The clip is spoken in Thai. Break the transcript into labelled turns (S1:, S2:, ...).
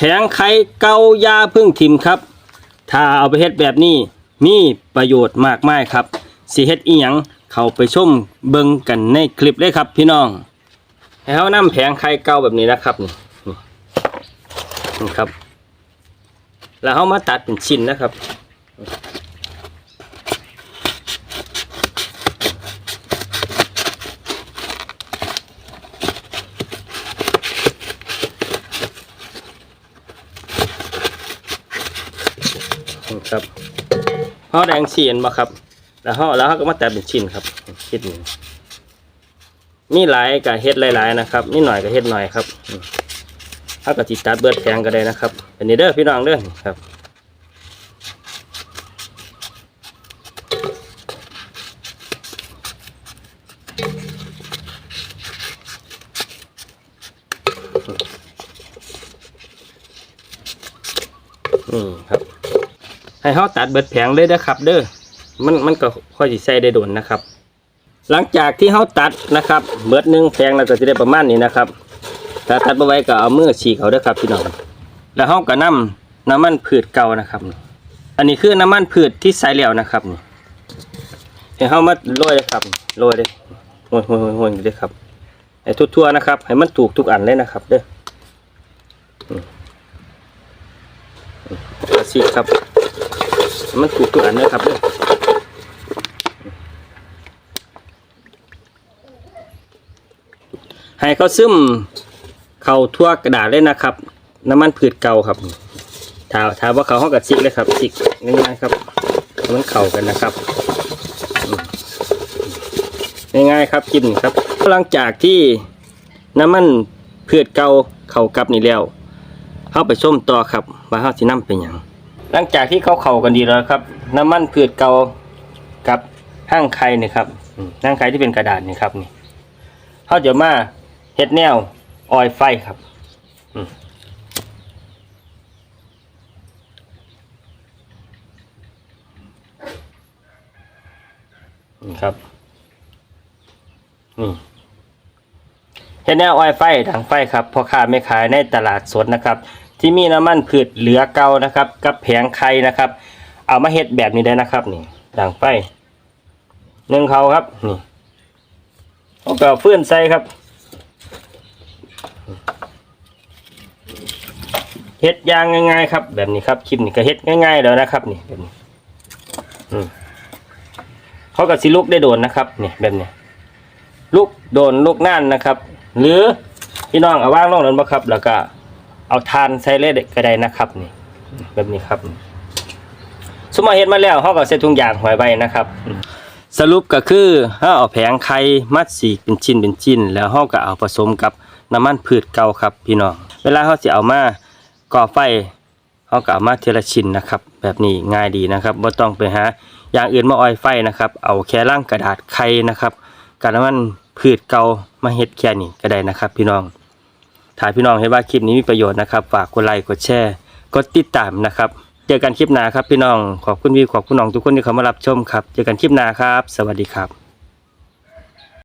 S1: แผงไข่เกายาพึ่งทิมครับ ถ้าเอาไปเฮ็ดแบบนี้มีประโยชน์มากมายครับสิเฮ็ดอีหยังเข้าไปชมเบิ่งกันในคลิปเลยครับพี่น้องให้เฮานำแผงไข่เก่าแบบนี้นะครับนี่นี่นี่ครับ แล้วเฮามาตัดเป็นชิ้นนะครับ ครับห่อแดงเสียนมาครับ แล้วห่อแล้วเขาก็มาแตัดเป็นชิ้นครับชิ้นหนึ่งนี่หลายกับเฮ็ดหลายๆนะครับนี่หน่อยกับเฮ็ดหน่อยครับถ้ากับจิตัดเบิดแพงก็ได้นะครับเป็นนี้เด้อพี่น้องเด้อครับนี่ครับ ให้เขาตัดเบิดแผงเลยนะครับ เด้อมันมันก็ค่อยสิใส่ได้โดนนะครับ หลังจากที่เขาตัดนะครับ เบิดหนึ่งแผงแล้วก็จะได้ประมาณนี้นะครับถ้าตัดไปไว้ก็เอามือฉีกเขาเด้อครับพี่น้องแล้วเขาก็นำน้ำมันพืชเก่านะครับ อันนี้คือน้ำมันพืชที่ใส่แล้วนะครับนี่ให้เขามาโรยเลยครับโรยเลยโรยโรยโรยโรยเลยครับให้ทั่วๆนะครับ ให้มันถูกทุกอันเลยนะครับ เด้อกระซิครับ มันถูกทุกอันนะครับเด้อให้เขาซึมเข่าทั่วกระดาษเลยนะครับ น้ำมันพืชเก่าครับถาถาว่าเขาห้องกระซิบเลยครับซิกง่ายๆครับมันเข่ากันนะครับง่ายๆครับกินครับหลังจากที่น้ำมันพืชเก่าเข่ากับนี่แล้วเข้าไปส้มต่อครับว่าเขาสินำเป็นหยัง หลังจากที่เขาเข้ากันดีแล้วครับ น้ำมันพืชเกากับห้างไข่นี่ครับห้างไข่ที่เป็นกระดาษนี่ครับนี่เขาจะมาเฮ็ดแนวออยไฟครับนี่ครับนี่เฮ็ดแนวออยไฟถังไฟครับพ่อค้าไม่ขายในตลาดสดนะครับ ที่มีน้ำมันพืชเหลือเก่านะครับ กับแผงไข่นะครับ เอามาเฮ็ดแบบนี้ได้นะครับนี่ถังไฟหนึ่งเขาครับนี่เอาไปเอฟืนใส่ครับเฮ็ดย่างง่ายๆครับ แบบนี้ครับคลิปนี้ก็เฮ็ดง่ายๆแล้วนะครับ นี่แบบนี้เขาก็สิลุกได้โดนนะครับนี่แบบนี้ลูกโดนลูกน่านนะครับ หรือพี่น้องเอาว่างลงนั้นบ่ครับ แล้วก็ เอาทานใส่เลยก็ได้นะครับนี่ แบบนี้ครับ สมมติเฮ็ดมาแล้วเขาก็ใส่ถุงยางหอยไว้นะครับ สรุปก็คือเฮาเอาแผงไข่มัดสีเป็นชิ้นเป็นชิ้น แล้วเฮาก็เอาผสมกับน้ำมันพืชเก่าครับ พี่น้องเวลาเฮาสิเอามาก่อไฟเฮาก็เอามาเทละชิ้นนะครับ แบบนี้ง่ายดีนะครับบ่ต้องไปหาอย่างอื่นมาออยไฟนะครับ เอาแค่ร่างกระดาษไข่นะครับการน้ำมันพืชเก่ามาเฮ็ดแค่นี้ก็ได้นะครับ พี่น้อง ถ้าพี่น้องเห็นว่าคลิปนี้มีประโยชน์นะครับ ฝากกดไลค์กดแชร์กดติดตามนะครับ เจอกันคลิปหน้าครับพี่น้องขอบคุณพี่ขอบคุณน้องทุกคนที่เข้ามารับชมครับ เจอกันคลิปหน้าครับ สวัสดีครับ